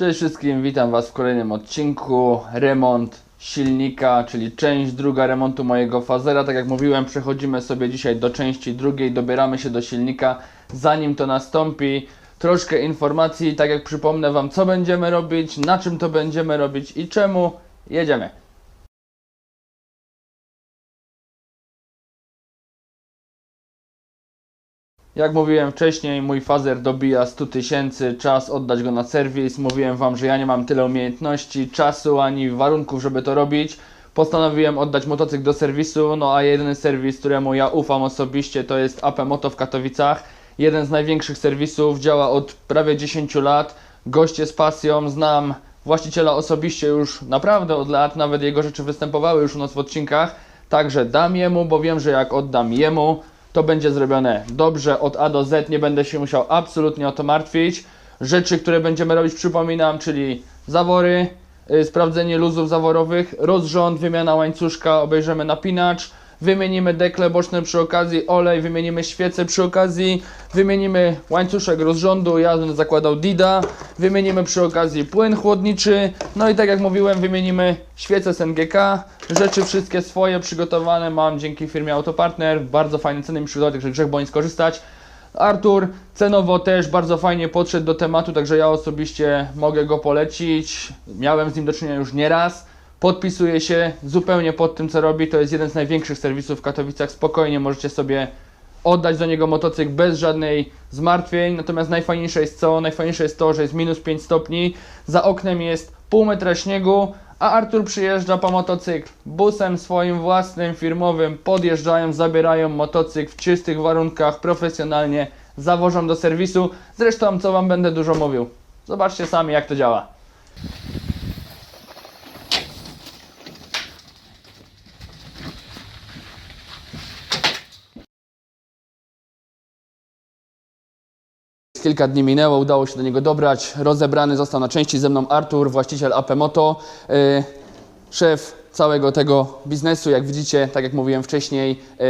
Cześć wszystkim, witam Was w kolejnym odcinku. Remont silnika, czyli część druga remontu mojego fazera. Tak jak mówiłem, przechodzimy sobie dzisiaj do części drugiej, dobieramy się do silnika. Zanim to nastąpi, troszkę informacji, tak jak przypomnę Wam, co będziemy robić, na czym to będziemy robić i czemu. Jedziemy. Jak mówiłem wcześniej, mój fazer dobija 100 tysięcy, czas oddać go na serwis. Mówiłem Wam, że ja nie mam tyle umiejętności, czasu ani warunków, żeby to robić. Postanowiłem oddać motocykl do serwisu, no a jedyny serwis, któremu ja ufam osobiście, to jest AP Moto w Katowicach. Jeden z największych serwisów, działa od prawie 10 lat. Goście z pasją, znam właściciela osobiście już naprawdę od lat, nawet jego rzeczy występowały już u nas w odcinkach. Także dam jemu, bo wiem, że jak oddam jemu, to będzie zrobione dobrze od A do Z, nie będę się musiał absolutnie o to martwić. Rzeczy, które będziemy robić, przypominam, czyli zawory, y, sprawdzenie luzów zaworowych, rozrząd, wymiana łańcuszka, obejrzymy napinacz, wymienimy dekle boczne przy okazji, olej, wymienimy świece przy okazji, wymienimy łańcuszek rozrządu, ja będę zakładał Dida, wymienimy przy okazji płyn chłodniczy, no i tak jak mówiłem, wymienimy świece z NGK, rzeczy wszystkie swoje przygotowane mam dzięki firmie Autopartner, bardzo fajne ceny mi przygotować, także grzech bądź skorzystać. Artur cenowo też bardzo fajnie podszedł do tematu, także ja osobiście mogę go polecić. Miałem z nim do czynienia już nieraz. Podpisuje się zupełnie pod tym, co robi. To jest jeden z największych serwisów w Katowicach. Spokojnie możecie sobie oddać do niego motocykl bez żadnej zmartwień. Natomiast najfajniejsze jest co? Najfajniejsze jest to, że jest minus 5 stopni. Za oknem jest pół metra śniegu, a Artur przyjeżdża po motocykl busem swoim własnym, firmowym. Podjeżdżają, zabierają motocykl w czystych warunkach, profesjonalnie, zawożą do serwisu. Zresztą, co Wam będę dużo mówił. Zobaczcie sami, jak to działa. Kilka dni minęło, udało się do niego dobrać. Rozebrany został na części ze mną Artur, właściciel AP Moto, yy, szef całego tego biznesu. Jak widzicie, tak jak mówiłem wcześniej, yy,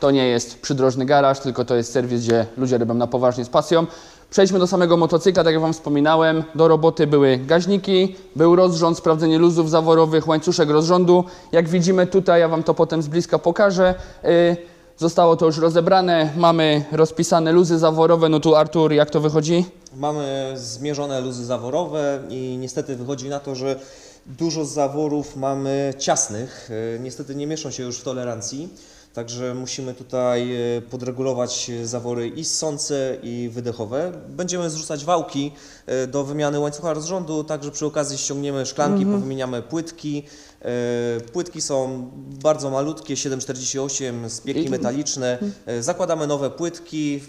to nie jest przydrożny garaż, tylko to jest serwis, gdzie ludzie robią na poważnie z pasją. Przejdźmy do samego motocykla, tak jak Wam wspominałem. Do roboty były gaźniki, był rozrząd, sprawdzenie luzów zaworowych, łańcuszek rozrządu. Jak widzimy tutaj, ja Wam to potem z bliska pokażę. Yy, Zostało to już rozebrane, mamy rozpisane luzy zaworowe. No tu Artur, jak to wychodzi? Mamy zmierzone luzy zaworowe i niestety wychodzi na to, że dużo zaworów mamy ciasnych. E, Niestety nie mieszczą się już w tolerancji, także musimy tutaj e, podregulować zawory i ssące i wydechowe. Będziemy zrzucać wałki e, do wymiany łańcucha rozrządu, także przy okazji ściągniemy szklanki, powymieniamy płytki. E, Płytki są bardzo malutkie, 7,48 spieki metaliczne. E, Zakładamy nowe płytki,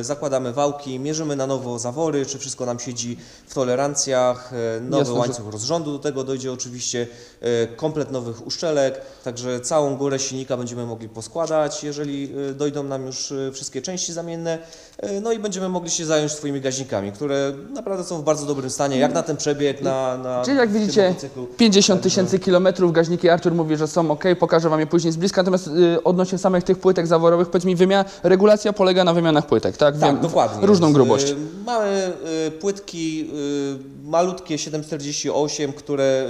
e, zakładamy wałki, mierzymy na nowo zawory, czy wszystko nam siedzi w tolerancjach. Nowy Jasne, że- łańcuch rozrządu do tego dojdzie oczywiście, komplet nowych uszczelek, także całą górę silnika będziemy mogli poskładać, jeżeli dojdą nam już wszystkie części zamienne. No i będziemy mogli się zająć swoimi gaźnikami, które naprawdę są w bardzo dobrym stanie, jak na ten przebieg, na, na Czyli jak widzicie, motocyklu. 50 tysięcy kilometrów, gaźniki Artur mówi, że są ok, pokażę Wam je później z bliska, natomiast y, odnośnie samych tych płytek zaworowych, powiedz mi, regulacja polega na wymianach płytek, tak? Tak, Wiem, dokładnie. Różną Z- grubość. y, Mamy y, płytki y, malutkie 748, które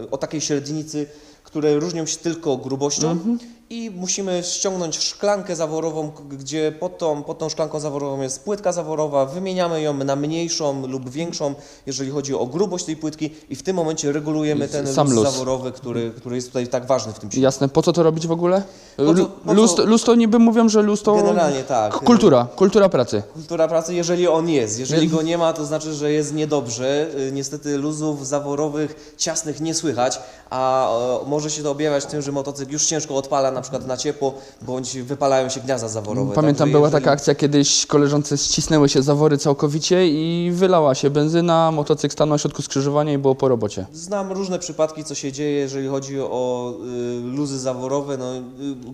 y, y, o takiej średnicy, które różnią się tylko grubością Mhm. I musimy ściągnąć szklankę zaworową, gdzie pod tą, pod tą szklanką zaworową jest płytka zaworowa, wymieniamy ją na mniejszą lub większą, jeżeli chodzi o grubość tej płytki i w tym momencie regulujemy ten sam luz, luz. zaworowy, który, który jest tutaj tak ważny w tym silniku. Jasne, po co to robić w ogóle? Po po luz, to niby mówią, że luz to... Generalnie tak. Kultura, kultura pracy. Kultura pracy, jeżeli on jest. Jeżeli go nie ma, to znaczy, że jest niedobrze. Y, Niestety luzów zaworowych, ciasnych nie słychać, a może się to objawiać tym, że motocykl już ciężko odpala na przykład na ciepło, bądź wypalają się gniazda zaworowe. Pamiętam, Także była jeżeli- taka akcja kiedyś, koleżance ścisnęły się zawory całkowicie i wylała się benzyna, motocykl stanął na środku skrzyżowania i było po robocie. Znam różne przypadki, co się dzieje, jeżeli chodzi o y, luzy zaworowe. No, y,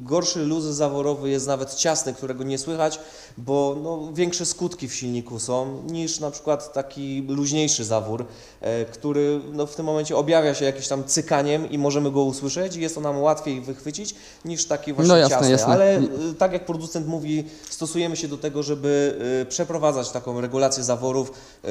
gorszy luz zaworowy jest nawet ciasny, którego nie słychać, bo no, większe skutki w silniku są niż na przykład taki luźniejszy zawór, e, który no, w tym momencie objawia się jakimś tam cykaniem i możemy go usłyszeć i jest to nam łatwiej wychwycić niż niż taki właśnie No jasne, ciasny. jasne. Ale y, tak jak producent mówi, stosujemy się do tego, żeby y, przeprowadzać taką regulację zaworów, y,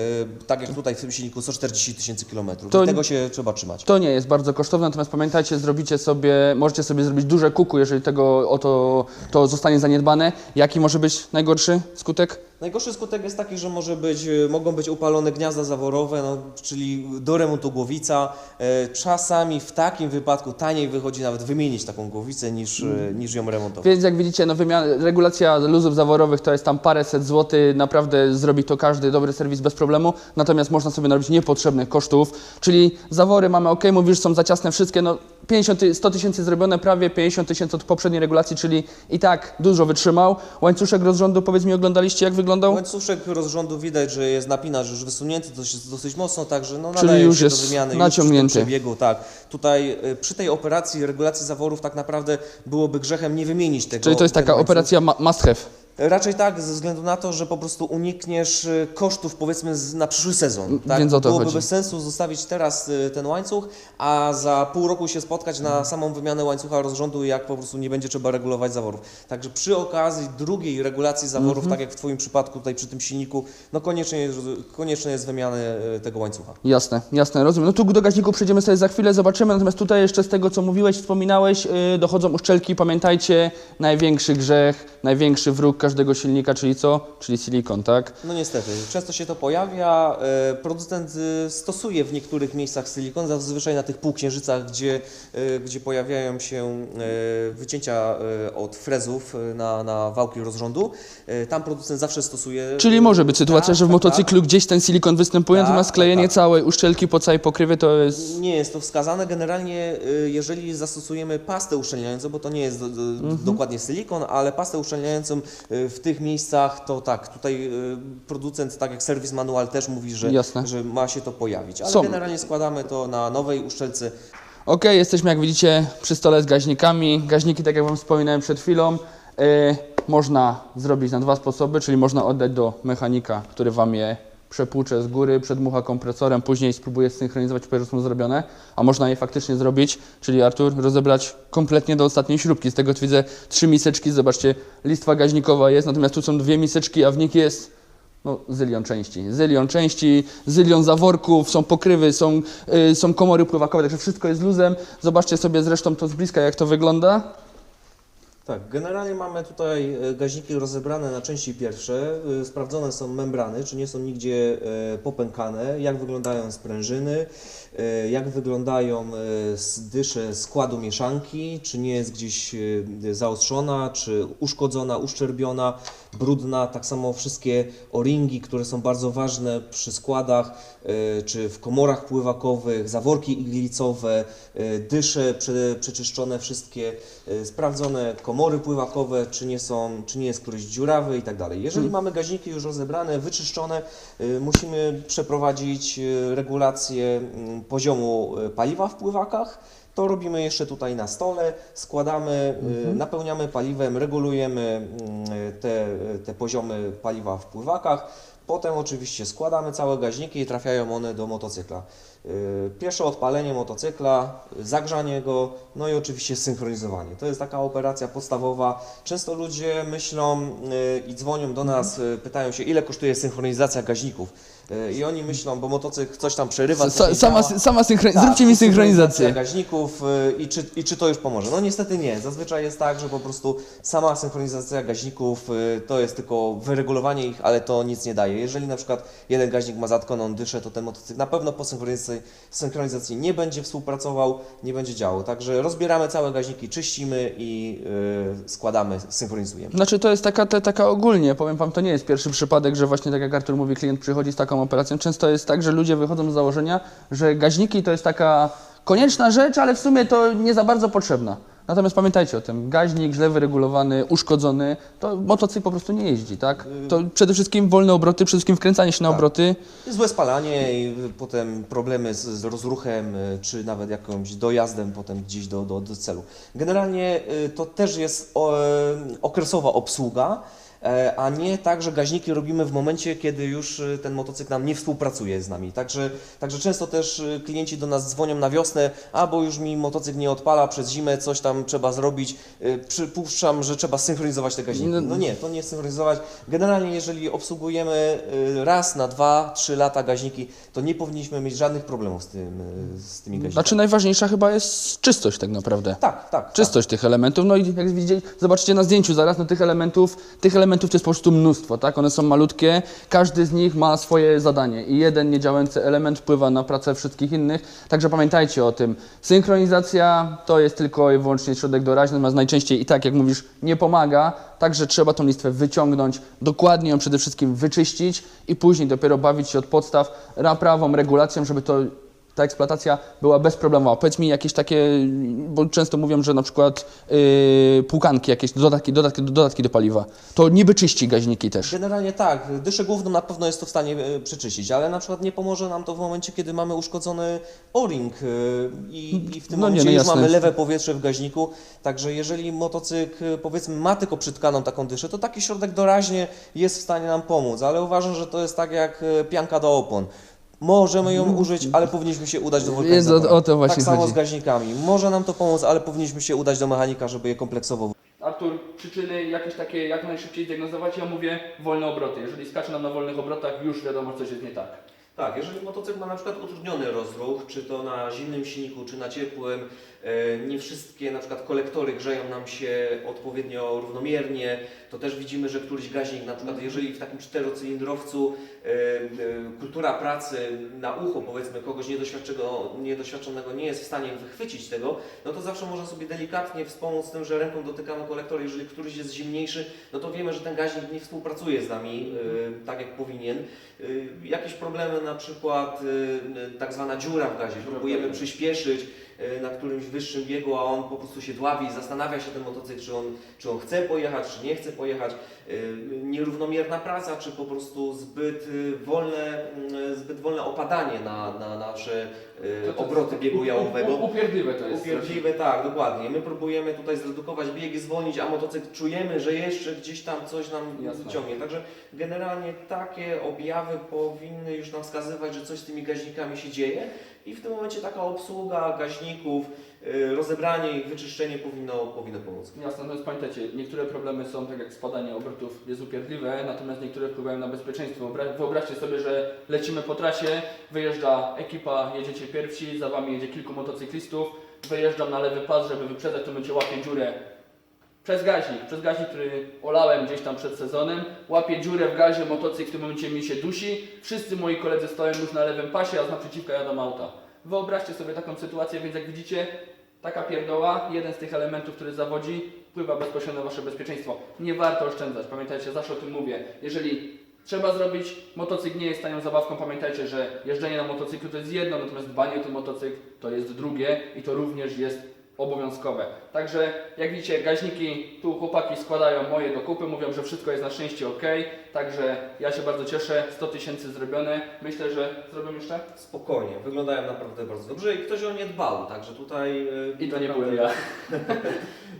tak jak tutaj w tym silniku, co 40 tysięcy kilometrów. To- Tego się trzeba trzymać. To nie jest bardzo kosztowne, natomiast pamiętajcie, zrobicie sobie, możecie sobie zrobić duże kuku, jeżeli tego o to, to zostanie zaniedbane. Jaki może być najgorszy skutek? Najgorszy skutek jest taki, że może być, y, mogą być upalone gniazda zaworowe, no, czyli do remontu głowica. E, Czasami w takim wypadku taniej wychodzi nawet wymienić taką głowicę niż, y, niż ją remontować. Więc jak widzicie, no regulacja luzów zaworowych to jest tam paręset złotych, naprawdę zrobi to każdy dobry serwis bez problemu, natomiast można sobie narobić niepotrzebnych kosztów, czyli zawory mamy ok, mówisz, są za ciasne wszystkie, no 50, ty- 100 tysięcy zrobione, prawie 50 tysięcy od poprzedniej regulacji, czyli i tak dużo wytrzymał. Łańcuszek rozrządu, powiedz mi, oglądaliście jak wyglądał? Łańcuszek rozrządu widać, że jest napinacz już wysunięty dosyć, dosyć mocno, także no, Czyli nadaje już się jest do wymiany naciągnięty. już przy tym przebiegu. Tak. Tutaj y, przy tej operacji regulacji zaworów tak naprawdę byłoby grzechem nie wymienić tego. Czyli to jest taka łańcucha. operacja ma- must have. Raczej tak, ze względu na to, że po prostu unikniesz y, kosztów powiedzmy z, na przyszły sezon. Tak? Więc o to Byłoby chodzi. bez sensu zostawić teraz y, ten łańcuch, a za pół roku się spotkać na samą wymianę łańcucha rozrządu, jak po prostu nie będzie trzeba regulować zaworów. Także przy okazji drugiej regulacji zaworów, Mhm. tak jak w Twoim przypadku tutaj przy tym silniku, no koniecznie jest, koniecznie jest wymiana y, tego łańcucha. Jasne, jasne, rozumiem. No tu do gaźniku przejdziemy sobie za chwilę, zobaczymy. Natomiast tutaj jeszcze z tego, co mówiłeś, wspominałeś, yy, dochodzą uszczelki. Pamiętajcie, największy grzech, największy wróg każdego silnika, czyli co? Czyli silikon, tak? No niestety, często się to pojawia. E, Producent y, stosuje w niektórych miejscach silikon, zazwyczaj na tych półksiężycach, gdzie, e, gdzie pojawiają się e, wycięcia od frezów na, na wałki rozrządu. Tam producent zawsze stosuje. Czyli może być sytuacja, Tak, że w tak, motocyklu gdzieś ten silikon występuje, Tak, natomiast tak, klejenie tak. całej uszczelki po całej pokrywie to jest... Nie jest to wskazane. Generalnie, jeżeli zastosujemy pastę uszczelniającą, bo to nie jest do, do, Mhm. dokładnie silikon, ale pastę uszczelniającą w tych miejscach, to tak, tutaj y, producent, tak jak serwis manual też mówi, że, Jasne. że ma się to pojawić. Ale Są. generalnie składamy to na nowej uszczelce. Ok, jesteśmy jak widzicie przy stole z gaźnikami. Gaźniki, tak jak Wam wspominałem przed chwilą, yy, można zrobić na dwa sposoby, czyli można oddać do mechanika, który Wam je przepłucze z góry, przedmucha kompresorem, później spróbuje zsynchronizować, powie, że są zrobione, a można je faktycznie zrobić, czyli Artur, rozebrać kompletnie do ostatniej śrubki. Z tego co widzę trzy miseczki, zobaczcie, listwa gaźnikowa jest, natomiast tu są dwie miseczki, a w nich jest no, zylion części. Zylion części, zylion zaworków, są pokrywy, są, y, są komory pływakowe, także wszystko jest luzem. Zobaczcie sobie zresztą to z bliska, jak to wygląda. Tak, generalnie mamy tutaj e, gaźniki rozebrane na części pierwsze. E, Sprawdzone są membrany, czy nie są nigdzie e, popękane, jak wyglądają sprężyny, jak wyglądają dysze składu mieszanki, czy nie jest gdzieś zaostrzona, czy uszkodzona, uszczerbiona, brudna. Tak samo wszystkie o-ringi, które są bardzo ważne przy składach, e, czy w komorach pływakowych, zaworki iglicowe, e, dysze prze, przeczyszczone wszystkie, e, sprawdzone komory pływakowe, czy nie są, czy nie jest któryś dziurawy i tak dalej. Jeżeli mamy gaźniki już rozebrane, wyczyszczone, musimy przeprowadzić regulację poziomu paliwa w pływakach. To robimy jeszcze tutaj na stole, składamy, y, napełniamy paliwem, regulujemy mm, te, te poziomy paliwa w pływakach. Potem oczywiście składamy całe gaźniki i trafiają one do motocykla. Y, Pierwsze odpalenie motocykla, zagrzanie go, no i oczywiście synchronizowanie. To jest taka operacja podstawowa. Często ludzie myślą y, i dzwonią do nas, y, pytają się, ile kosztuje synchronizacja gaźników. Y, I oni myślą, bo motocykl coś tam przerywa. coś Sa, sama, sama synchroni- Tak, Zróbcie mi synchronizację. gaźników y, i czy, i czy to już pomoże? No niestety nie. Zazwyczaj jest tak, że po prostu sama synchronizacja gaźników y, to jest tylko wyregulowanie ich, ale to nic nie daje. Jeżeli na przykład jeden gaźnik ma zatkoną dyszę, to ten motocykl na pewno po synchronizacji, synchronizacji nie będzie współpracował, nie będzie działał. Także rozbieramy całe gaźniki, czyścimy i y, składamy, synchronizujemy. Znaczy to jest taka, te, taka ogólnie, powiem Wam, to nie jest pierwszy przypadek, że właśnie tak jak Artur mówi, klient przychodzi z taką operacją. Często jest tak, że ludzie wychodzą z założenia, że gaźniki to jest taka konieczna rzecz, ale w sumie to nie za bardzo potrzebna. Natomiast pamiętajcie o tym, gaźnik źle wyregulowany, uszkodzony, to motocykl po prostu nie jeździ, tak? To przede wszystkim wolne obroty, przede wszystkim wkręcanie się na Tak. obroty. Złe spalanie i potem problemy z, z rozruchem, y, czy nawet jakimś dojazdem potem gdzieś do, do, do celu. Generalnie y, to też jest o, e, okresowa obsługa. E, a nie tak, że gaźniki robimy w momencie, kiedy już e, ten motocykl nam nie współpracuje z nami. Także, także często też e, klienci do nas dzwonią na wiosnę, albo już mi motocykl nie odpala przez zimę, coś tam trzeba zrobić. Przypuszczam, że trzeba synchronizować te gaźniki. No- No nie, to nie synchronizować. Generalnie, jeżeli obsługujemy raz na dwa, trzy lata gaźniki, to nie powinniśmy mieć żadnych problemów z, tym, z tymi gaźnikami. Znaczy najważniejsza chyba jest czystość tak naprawdę. tak, tak. Czystość tych elementów, no i jak widzicie, zobaczycie na zdjęciu zaraz, no tych elementów, tych elementów to jest po prostu mnóstwo, tak? One są malutkie, każdy z nich ma swoje zadanie i jeden niedziałający element wpływa na pracę wszystkich innych, także pamiętajcie o tym. Synchronizacja to jest tylko i wyłącznie środek doraźny, natomiast najczęściej i tak, jak mówisz, nie pomaga, także trzeba tą listwę wyciągnąć, dokładnie ją przede wszystkim wyczyścić i później dopiero bawić się od podstaw naprawą, regulacją, żeby to ta eksploatacja była bezproblemowa. Powiedz mi jakieś takie, bo często mówią, że na przykład yy, płukanki, jakieś dodatki, dodatki, dodatki do paliwa, to niby czyści gaźniki też. Generalnie tak, dyszę główną na pewno jest to w stanie e, przeczyścić, ale na przykład nie pomoże nam to w momencie, kiedy mamy uszkodzony o-ring e, i, i w tym No nie, momencie no już mamy lewe powietrze w gaźniku, także jeżeli motocykl e, powiedzmy ma tylko przytkaną taką dyszę, to taki środek doraźnie jest w stanie nam pomóc, ale uważam, że to jest tak jak pianka do opon. Możemy ją użyć, ale powinniśmy się udać do Jest wulkanizatora. o- o to właśnie tak samo chodzi. z gaźnikami. Może nam to pomóc, ale powinniśmy się udać do mechanika, żeby je kompleksowo Artur, przyczyny jakieś takie, jak najszybciej zdiagnozować? Ja mówię wolne obroty. Jeżeli skacze nam na wolnych obrotach, już wiadomo, coś jest nie tak. Tak, jeżeli motocykl ma na przykład utrudniony rozruch, czy to na zimnym silniku, czy na ciepłym, e, nie wszystkie na przykład kolektory grzeją nam się odpowiednio równomiernie, to też widzimy, że któryś gaźnik, na przykład jeżeli w takim czterocylindrowcu e, e, kultura pracy na ucho powiedzmy kogoś niedoświadczonego, nie jest w stanie wychwycić tego, no to zawsze można sobie delikatnie wspomóc tym, że ręką dotykamy kolektoru, jeżeli któryś jest zimniejszy, no to wiemy, że ten gaźnik nie współpracuje z nami e, tak jak powinien. Jakieś problemy, na przykład y, tak zwana dziura w gazie, próbujemy przyspieszyć y, na którymś wyższym biegu, a on po prostu się dławi i zastanawia się ten motocykl, czy on, czy on chce pojechać, czy nie chce pojechać. Y, Nierównomierna praca, czy po prostu zbyt y, wolne, y, zbyt wolne opadanie na, na nasze obroty biegu jałowego. Upierdliwe to jest. Upierdliwe, tak, dokładnie. My próbujemy tutaj zredukować biegi, zwolnić, a motocykl czujemy, że jeszcze gdzieś tam coś nam Jasne. wyciągnie. Także generalnie takie objawy powinny już nam wskazywać, że coś z tymi gaźnikami się dzieje i w tym momencie taka obsługa gaźników, rozebranie ich, wyczyszczenie powinno, powinno pomóc. Jasne, natomiast pamiętajcie, niektóre problemy są tak jak spadanie obrotów jest upierdliwe, natomiast niektóre wpływają na bezpieczeństwo. Wyobraź- Wyobraźcie sobie, że lecimy po trasie, wyjeżdża ekipa, jedziecie pierwsi, za wami jedzie kilku motocyklistów, wyjeżdżam na lewy pas, żeby wyprzedzać, to będzie łapię dziurę przez gaźnik, przez gaźnik, który olałem gdzieś tam przed sezonem, łapię dziurę w gazie, motocykl w tym momencie mi się dusi, wszyscy moi koledzy stoją już na lewym pasie, a z naprzeciwka jadą auta. Wyobraźcie sobie taką sytuację, więc jak widzicie, taka pierdoła, jeden z tych elementów, który zawodzi, wpływa bezpośrednio na Wasze bezpieczeństwo. Nie warto oszczędzać, pamiętajcie, zawsze o tym mówię. Jeżeli trzeba zrobić, motocykl nie jest tanią zabawką, pamiętajcie, że jeżdżenie na motocyklu to jest jedno, natomiast dbanie o ten motocykl to jest drugie i to również jest obowiązkowe. Także jak widzicie, gaźniki tu chłopaki składają moje do kupy, mówią, że wszystko jest na szczęście ok, także ja się bardzo cieszę, 100 tysięcy zrobione. Myślę, że zrobią jeszcze? Spokojnie, wyglądają naprawdę bardzo dobrze i ktoś o nie dbał, także tutaj... y, I to nie byłem ja.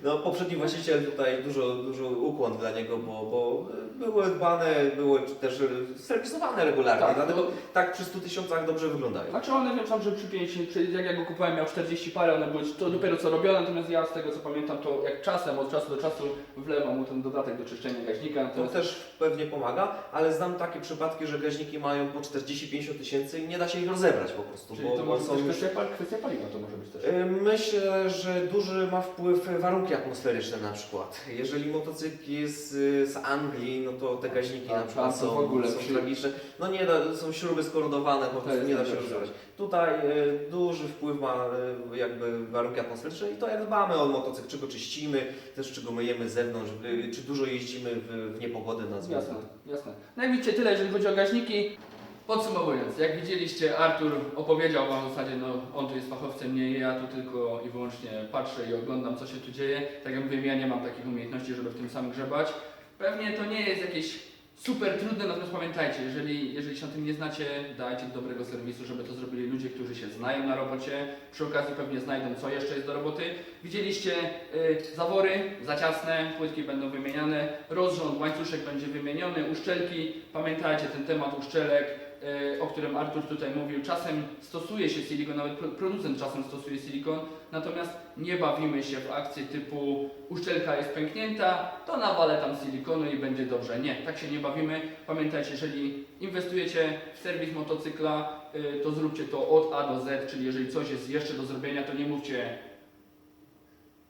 No, poprzedni właściciel tutaj dużo, dużo ukłon dla niego, bo, bo były dbane, były też serwisowane regularnie, Tak, dlatego to- tak przy 100 tysiącach dobrze wyglądają. Znaczy one wiem że przy 50, przy, jak ja go kupowałem miał 40 parę, one były to dopiero co robione, natomiast ja z tego co pamiętam to jak czasem, od czasu do czasu wlewam mu ten dodatek do czyszczenia gaźnika, To natomiast też pewnie pomaga, ale znam takie przypadki, że gaźniki mają po 40-50 tysięcy i nie da się ich rozebrać po prostu, czyli bo, to bo może są być już... kwestia, pal- kwestia paliwa to może być też. Y, Myślę, że duży ma wpływ warunki atmosferyczne na przykład. Jeżeli motocykl jest y, z Anglii, no to te gaźniki na przykład są, w ogóle są przy- tragiczne. No nie da, są śruby skorodowane, po prostu jest nie da się najgorsze. rozebrać. Tutaj y, duży wpływ ma y, jakby warunki atmosferyczne i to jak dbamy o motocykl, czy go czyścimy, też czy go myjemy z zewnątrz, y, czy dużo jeździmy w, w niepogodę na zmianę. Jasne, jasne. No jak widzicie, tyle jeżeli chodzi o gaźniki. Podsumowując, jak widzieliście, Artur opowiedział Wam w zasadzie, no on tu jest fachowcem, nie ja tu tylko i wyłącznie patrzę i oglądam, co się tu dzieje. Tak jak mówię, ja nie mam takich umiejętności, żeby w tym sam grzebać. Pewnie to nie jest jakieś super trudne, natomiast pamiętajcie, jeżeli, jeżeli się na tym nie znacie, dajcie do dobrego serwisu, żeby to zrobili ludzie, którzy się znają na robocie. Przy okazji pewnie znajdą, co jeszcze jest do roboty. Widzieliście y, zawory za ciasne, płytki będą wymieniane, rozrząd, łańcuszek będzie wymieniony, uszczelki. Pamiętajcie ten temat uszczelek, o którym Artur tutaj mówił. Czasem stosuje się silikon, nawet pro- producent czasem stosuje silikon, natomiast nie bawimy się w akcje typu uszczelka jest pęknięta, to nawalę tam silikonu i będzie dobrze. Nie, tak się nie bawimy. Pamiętajcie, jeżeli inwestujecie w serwis motocykla, y, to zróbcie to od A do Z, czyli jeżeli coś jest jeszcze do zrobienia, to nie mówcie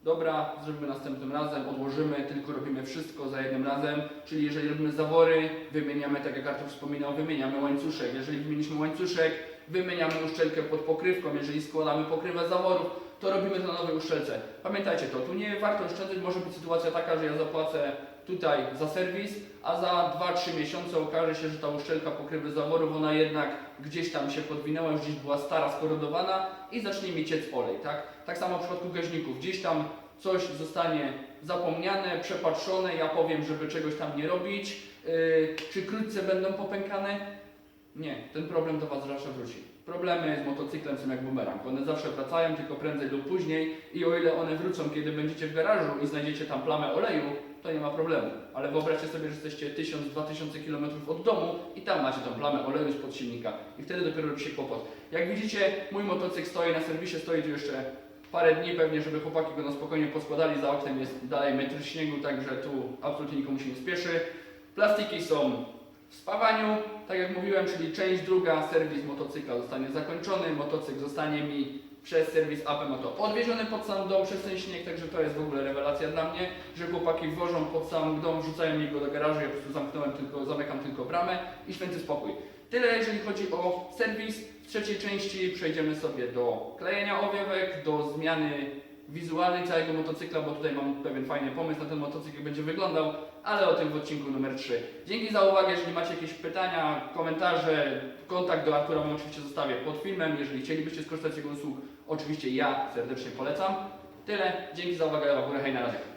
Dobra, zrobimy następnym razem, odłożymy, tylko robimy wszystko za jednym razem. Czyli jeżeli robimy zawory, wymieniamy, tak jak Artur wspominał, wymieniamy łańcuszek. Jeżeli wymieniliśmy łańcuszek, wymieniamy uszczelkę pod pokrywką. Jeżeli składamy pokrywę zaworów, to robimy to na nowej uszczelce. Pamiętajcie to, tu nie warto oszczędzać, może być sytuacja taka, że ja zapłacę tutaj za serwis, a za 2-3 miesiące okaże się, że ta uszczelka pokrywy zaworów, ona jednak gdzieś tam się podwinęła, już gdzieś była stara, skorodowana i zacznie mi ciec olej, tak? Tak samo w przypadku gaźników, gdzieś tam coś zostanie zapomniane, przepatrzone, ja powiem, żeby czegoś tam nie robić, yy, czy krótce będą popękane? Nie, ten problem do Was zawsze wróci. Problemy z motocyklem są jak bumerang. One zawsze wracają, tylko prędzej lub później i o ile one wrócą, kiedy będziecie w garażu i znajdziecie tam plamę oleju, to nie ma problemu. Ale wyobraźcie sobie, że jesteście 1000-2000 km od domu i tam macie tą plamę oleju spod silnika i wtedy dopiero robi się kłopot. Jak widzicie, mój motocykl stoi na serwisie, stoi tu jeszcze parę dni pewnie, żeby chłopaki go na spokojnie poskładali. Za oknem jest dalej metr śniegu, także tu absolutnie nikomu się nie spieszy. Plastiki są w spawaniu, tak jak mówiłem, czyli część druga, serwis motocykla zostanie zakończony, motocykl zostanie mi przez serwis AP Moto odwieziony pod sam dom przez ten śnieg, także to jest w ogóle rewelacja dla mnie, że chłopaki wożą pod sam dom, wrzucają mi go do garażu, ja po prostu zamknąłem tylko, zamykam tylko bramę i święty spokój. Tyle jeżeli chodzi o serwis. W trzeciej części przejdziemy sobie do klejenia owiewek, do zmiany wizualnej całego motocykla, bo tutaj mam pewien fajny pomysł na ten motocykl, jak będzie wyglądał, ale o tym w odcinku numer 3. Dzięki za uwagę, jeżeli macie jakieś pytania, komentarze, kontakt do Artura wam oczywiście zostawię pod filmem. Jeżeli chcielibyście skorzystać z jego usług, oczywiście ja serdecznie polecam. Tyle, dzięki za uwagę, Górę, hej na razie.